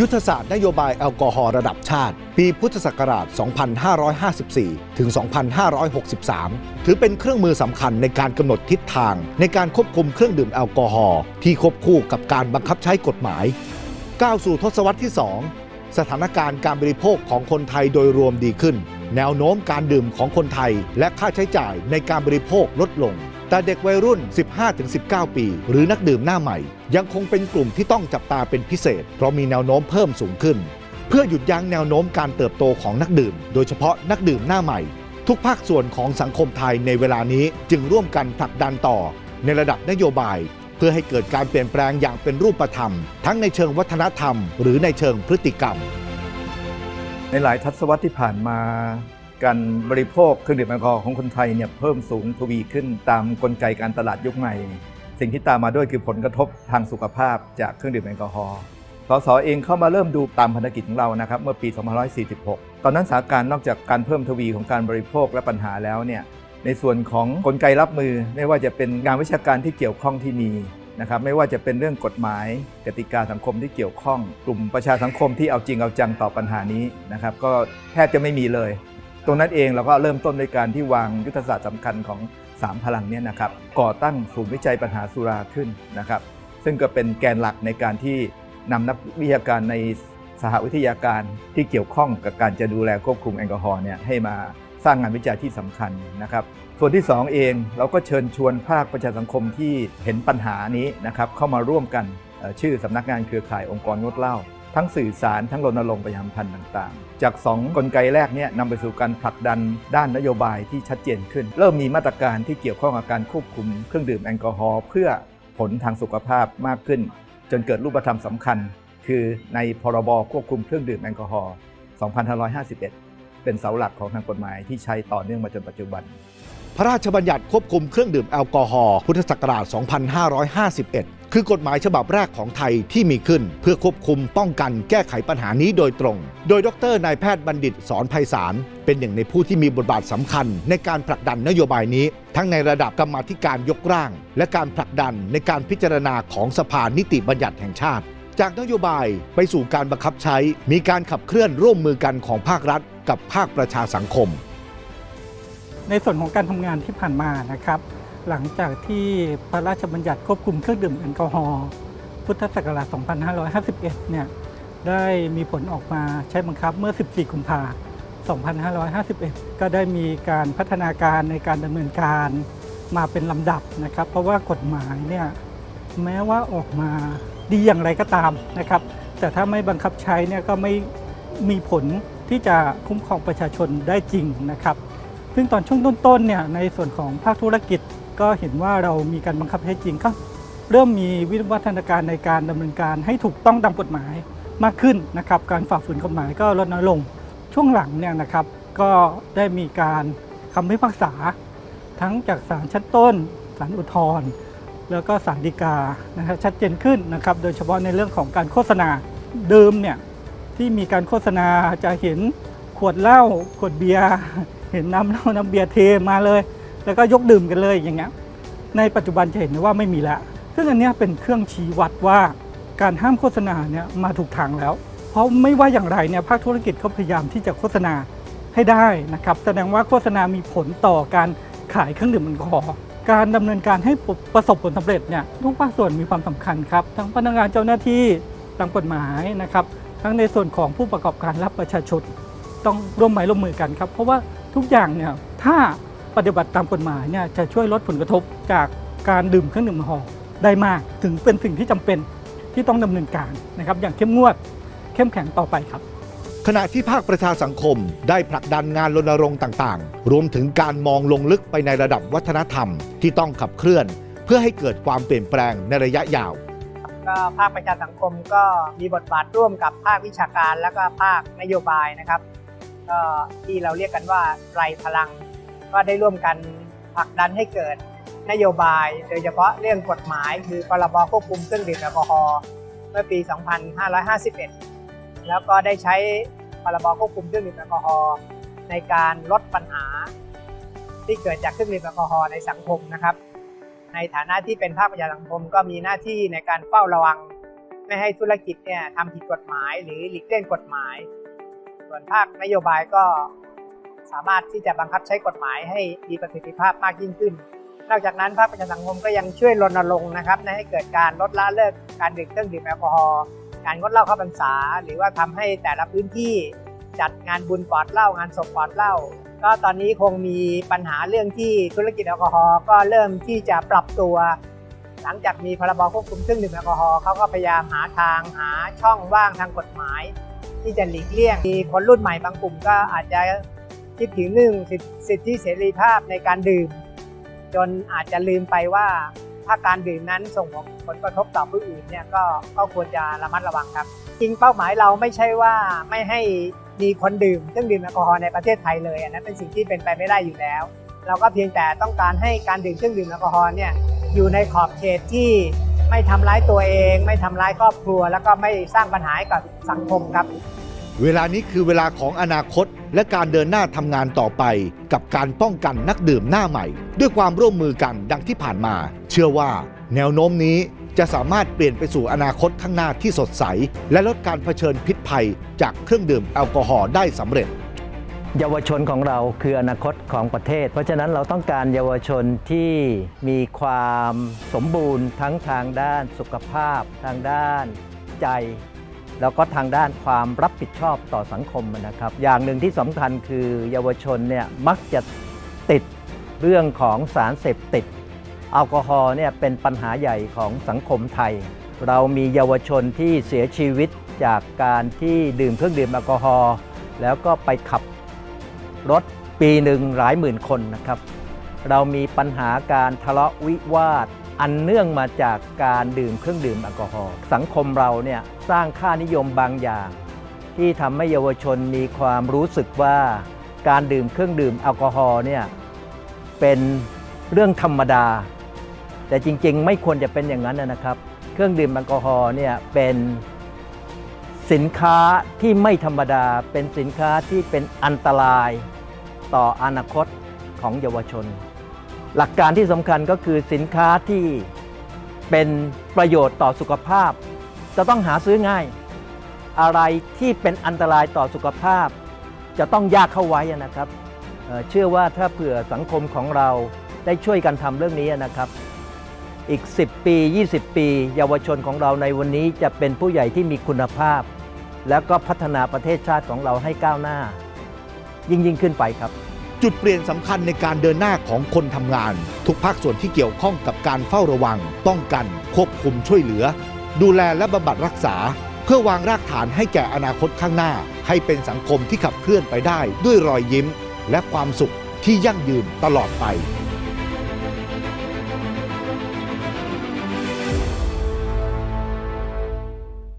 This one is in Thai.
ยุทธศาสตร์นโยบายแอลกอฮอล์ระดับชาติ ปีพุทธศักราช 2554 ถึง 2563 ถือเป็นเครื่องมือสำคัญในการกำหนดทิศทาง ในการควบคุมเครื่องดื่มแอลกอฮอล์ที่ควบคู่กับการบังคับใช้กฎหมาย ก้าวสู่ทศวรรษที่ 2 สถานการณ์การบริโภคของคนไทยโดยรวมดีขึ้น แนวโน้มการดื่มของคนไทย และค่าใช้จ่ายในการบริโภคลดลง แต่เด็กวัยรุ่น 15-19 ปี หรือนักดื่มหน้าใหม่ ยังคงเป็นกลุ่มที่ต้องจับตาเป็นพิเศษ เพราะมีแนวโน้มเพิ่มสูงขึ้น เพื่อหยุดยั้งแนวโน้มการเติบโตของนักดื่ม โดยเฉพาะนักดื่มหน้าใหม่ ทุกภาคส่วนของสังคมไทยในเวลานี้จึงร่วมกันผลักดันต่อ ในระดับนโยบาย เพื่อให้เกิดการเปลี่ยนแปลงอย่างเป็นรูปธรรม ทั้งในเชิงวัฒนธรรม หรือในเชิงพฤติกรรมในหลายทศวรรษที่ผ่านมา การบริโภคเครื่องดื่มแอลกอฮอล์ของคนไทยเนี่ยเพิ่มสูงทวีขึ้นตามกลไกการตลาดยุคใหม่ สิ่งที่ตามมาด้วยคือผลกระทบทางสุขภาพจากเครื่องดื่มแอลกอฮอล์สสเองเข้ามาเริ่มดูตามพันธกิจของเรานะครับเมื่อปี 2546 ตอนนั้นสถานการณ์นอกจากการเพิ่มทวีของการบริโภคและปัญหาแล้วเนี่ยในส่วนของกลไกรับมือ ไม่ว่าจะเป็นงานวิชาการที่เกี่ยวข้องที่มีนะครับไม่ว่าจะเป็นเรื่องกฎหมายกติกาสังคมที่เกี่ยวข้อง กลุ่มประชาสังคมที่เอาจริงเอาจังต่อปัญหานี้นะครับก็แทบจะไม่มีเลย ตรงนั้นเองเราก็เริ่มต้นด้วยการที่วางยุทธศาสตร์สำคัญของ 3 พลังเนี่ยนะครับก่อตั้งศูนย์วิจัยปัญหาสุราขึ้นนะครับ ซึ่งก็เป็นแกนหลักในการที่นำนักวิทยาการในสหวิทยาการที่เกี่ยวข้องกับการจะดูแลควบคุมแอลกอฮอล์เนี่ยให้มาสร้างงานวิจัยที่สำคัญนะครับ ส่วนที่ 2 เองเราก็เชิญชวนภาคประชาสังคมที่เห็นปัญหานี้นะครับเข้ามาร่วมกันชื่อสำนักงานเครือข่ายองค์กรงดเหล้า ทั้งสื่อสารทั้งรณรงค์ประชาสัมพันธ์ต่างๆ จาก 2 กลไกแรกเนี่ยนำไปสู่การผลักดันด้านนโยบายที่ชัดเจนขึ้น เริ่มมีมาตรการที่เกี่ยวข้องกับการควบคุมเครื่องดื่มแอลกอฮอล์เพื่อผลทางสุขภาพมากขึ้น จนเกิดรูปธรรมสำคัญ คือในพรบควบคุมเครื่องดื่มแอลกอฮอล์ 2551 เป็นเสาหลักของทางกฎหมายที่ใช้ต่อเนื่องมาจนปัจจุบันพระราชบัญญัติควบคุมเครื่องดื่มแอลกอฮอล์พุทธศักราช 2551 คือกฎหมายฉบับแรกของไทยที่มีขึ้น เพื่อควบคุมป้องกันแก้ไขปัญหานี้โดยตรง โดยดรนายแพทย์บัณฑิตสอนไพศาลเป็นหนึ่งในผู้ที่มีบทบาทสำคัญ ในการผลักดันนโยบายนี้ ทั้งในระดับกรรมาธิการยกร่าง และการผลักดันในการพิจารณาของสภานิติบัญญัติแห่งชาติ จากนโยบายไปสู่การบังคับใช้ มีการขับเคลื่อนร่วมมือกันของภาครัฐ กับภาคประชาสังคม ในส่วนของการทำงานที่ผ่านมานะครับ หลังจากที่พระราชบัญญัติควบคุมเครื่องดื่มแอลกอฮอล์พุทธศักราช 2551 เนี่ย ได้มีผลออกมาใช้บังคับเมื่อ 14 กุมภาพันธ์2551 ก็ได้มีการพัฒนาการในการดำเนินการมาเป็นลำดับนะครับ เพราะว่ากฎหมายเนี่ยแม้ว่าออกมาดีอย่างไรก็ตามนะครับ แต่ถ้าไม่บังคับใช้เนี่ยก็ไม่มีผลที่จะคุ้มครองประชาชนได้จริงนะครับ ซึ่งตอนช่วงต้นๆเนี่ยในส่วนของภาคธุรกิจ ก็เห็นว่าเรามีการบังคับใช้จริงก็เริ่มมีวิวัฒนาการในการดำเนินการให้ถูกต้องตามกฎหมายมากขึ้นนะครับ การฝ่าฝืนกฎหมายก็ลดน้อยลง ช่วงหลังเนี่ยนะครับ ก็ได้มีการคำพิพากษา ทั้งจากศาลชั้นต้นศาลอุทธรณ์แล้วก็ศาลฎีกานะครับชัดเจนขึ้นนะครับ โดยเฉพาะในเรื่องของการโฆษณาเดิมเนี่ยที่มีการโฆษณาจะเห็นขวดเหล้าขวดเบียร์เห็นน้ำเหล้าน้ำเบียร์เทมาเลย แล้วก็ยกดื่มกันเลยอย่างเงี้ยในปัจจุบันจะเห็นว่าไม่มีแล้วซึ่งอันนี้เป็นเครื่องชี้วัดว่าการห้ามโฆษณาเนี่ยมาถูกทางแล้ว เพราะไม่ว่าอย่างไรเนี่ยภาคธุรกิจเขาพยายามที่จะโฆษณาให้ได้นะครับ แสดงว่าโฆษณามีผลต่อการขายเครื่องดื่มแอลกอฮอล์การดำเนินการให้ประสบผลสำเร็จเนี่ยทุกภาคส่วนมีความสำคัญครับ ทั้งพนักงานเจ้าหน้าที่ตามกฎหมายนะครับ ทั้งในส่วนของผู้ประกอบการและประชาชนต้องร่วมไม้ร่วมมือกันครับ เพราะว่าทุกอย่างเนี่ยถ้า ปฏิบัติตามกฎหมายเนี่ยจะช่วยลดผลกระทบจากการดื่มเครื่องดื่มแอลกอฮอล์ได้มาก ถึงเป็นสิ่งที่จำเป็นที่ต้องดำเนินการนะครับอย่างเข้มงวดเข้มแข็งต่อไปครับ ขณะที่ภาคประชาสังคมได้ผลักดันงานรณรงค์ต่างๆ รวมถึงการมองลงลึกไปในระดับวัฒนธรรมที่ต้องขับเคลื่อน เพื่อให้เกิดความเปลี่ยนแปลงในระยะยาวก็ภาคประชาสังคมก็มีบทบาทร่วมกับภาควิชาการและก็ภาคนโยบายนะครับก็ที่เราเรียกกันว่าไตรพลัง ก็ได้ร่วมกันผลักดันให้เกิดนโยบาย โดยเฉพาะเรื่องกฎหมาย คือพรบควบคุมเครื่องดื่มแอลกอฮอล์เมื่อปี 2551 แล้วก็ได้ใช้พรบควบคุมเครื่องดื่มแอลกอฮอล์ในการลดปัญหา ที่เกิดจากเครื่องดื่มแอลกอฮอล์ในสังคมนะครับ ในฐานะที่เป็นภาคประชาสังคมก็มีหน้าที่ในการเฝ้าระวัง ไม่ให้ธุรกิจเนี่ยทำผิดกฎหมาย หรือหลีกเลี่ยงกฎหมาย ส่วนภาคนโยบายก็ สามารถที่จะบังคับใช้กฎหมายให้มีประสิทธิภาพมากยิ่งขึ้น นอกจากนั้นภาคประชาสังคมก็ยังช่วยรณรงค์นะครับให้เกิดการลดละเลิกการดื่มเครื่องดื่มแอลกอฮอล์การงดเหล้าเข้าพรรษา หรือว่าทำให้แต่ละพื้นที่จัดงานบุญปลอดเหล้างานศพปลอดเหล้าก็ตอนนี้คงมีปัญหาเรื่องที่ธุรกิจแอลกอฮอล์ก็เริ่มที่จะปรับตัว หลังจากมีพรบควบคุมเครื่องดื่มแอลกอฮอล์เขาก็พยายามหาทางหาช่องว่างทางกฎหมาย ที่จะหลีกเลี่ยงมีคนรุ่นใหม่บางกลุ่มก็อาจจะ คิดถึงเรื่องสิทสิทธิเสรีภาพในการดื่ม จนอาจจะลืมไปว่าถ้าการดื่มนั้นส่งผลกระทบต่อผู้อื่นเนี่ยก็ก็ควรจะระมัดระวังครับ จริงเป้าหมายเราไม่ใช่ว่าไม่ให้มีคนดื่มเครื่องดื่มแอลกอฮอล์ในประเทศไทยเลยอันนั้นเป็นสิ่งที่เป็นไปไม่ได้อยู่แล้ว เราก็เพียงแต่ต้องการให้การดื่มเครื่องดื่มแอลกอฮอล์เนี่ยอยู่ในขอบเขตที่ไม่ทำร้ายตัวเอง ไม่ทำร้ายครอบครัว แล้วก็ไม่สร้างปัญหาให้กับสังคมครับ เวลานี้คือเวลาของอนาคต และการเดินหน้าทำงานต่อไป กับการป้องกันนักดื่มหน้าใหม่ ด้วยความร่วมมือกันดังที่ผ่านมา เชื่อว่า แนวโน้มนี้จะสามารถเปลี่ยนไปสู่อนาคตข้างหน้าที่สดใส และลดการเผชิญพิษภัย จากเครื่องดื่มแอลกอฮอล์ได้สำเร็จ เยาวชนของเราคืออนาคตของประเทศ เพราะฉะนั้นเราต้องการเยาวชนที่มีความสมบูรณ์ทั้งทางด้านสุขภาพ ทางด้านใจ แล้วก็ทางด้านความรับผิดชอบต่อสังคมนะครับ อย่างหนึ่งที่สำคัญคือเยาวชนเนี่ยมักจะติดเรื่องของสารเสพติดแอลกอฮอล์เนี่ยเป็นปัญหาใหญ่ของสังคมไทย เรามีเยาวชนที่เสียชีวิตจากการที่ดื่มเครื่องดื่มแอลกอฮอล์แล้วก็ไปขับรถปีหนึ่งหลายหมื่นคนนะครับ เรามีปัญหาการทะเลาะวิวาท อันเนื่องมาจากการดื่มเครื่องดื่มแอลกอฮอล์สังคมเราเนี่ยสร้างค่านิยมบางอย่าง ที่ทำให้เยาวชนมีความรู้สึกว่า การดื่มเครื่องดื่มแอลกอฮอล์เนี่ยเป็นเรื่องธรรมดา แต่จริงๆ ไม่ควรจะเป็นอย่างนั้นนะครับ เครื่องดื่มแอลกอฮอล์เนี่ยเป็นสินค้าที่ไม่ธรรมดาเป็นสินค้าที่เป็นอันตรายต่ออนาคตของเยาวชน หลักการที่สำคัญก็คือสินค้าที่เป็นประโยชน์ต่อสุขภาพ จะต้องหาซื้อง่าย อะไรที่เป็นอันตรายต่อสุขภาพ จะต้องยากเข้าไว้นะครับเชื่อว่าถ้าเผื่อสังคมของเราได้ช่วยกันทำเรื่องนี้นะครับ อีก 10 ปี 20 ปี เยาวชนของเราในวันนี้จะเป็นผู้ใหญ่ที่มีคุณภาพ แล้วก็พัฒนาประเทศชาติของเราให้ก้าวหน้า ยิ่งยิ่งขึ้นไปครับ จุดเปลี่ยนสำคัญในการเดินหน้าของคนทำงาน ทุกภาคส่วนที่เกี่ยวข้องกับการเฝ้าระวัง ป้องกัน ควบคุมช่วยเหลือ ดูแลและบำบัดรักษา เพื่อวางรากฐานให้แก่อนาคตข้างหน้า ให้เป็นสังคมที่ขับเคลื่อนไปได้ด้วยรอยยิ้ม และความสุขที่ยั่งยืนตลอดไป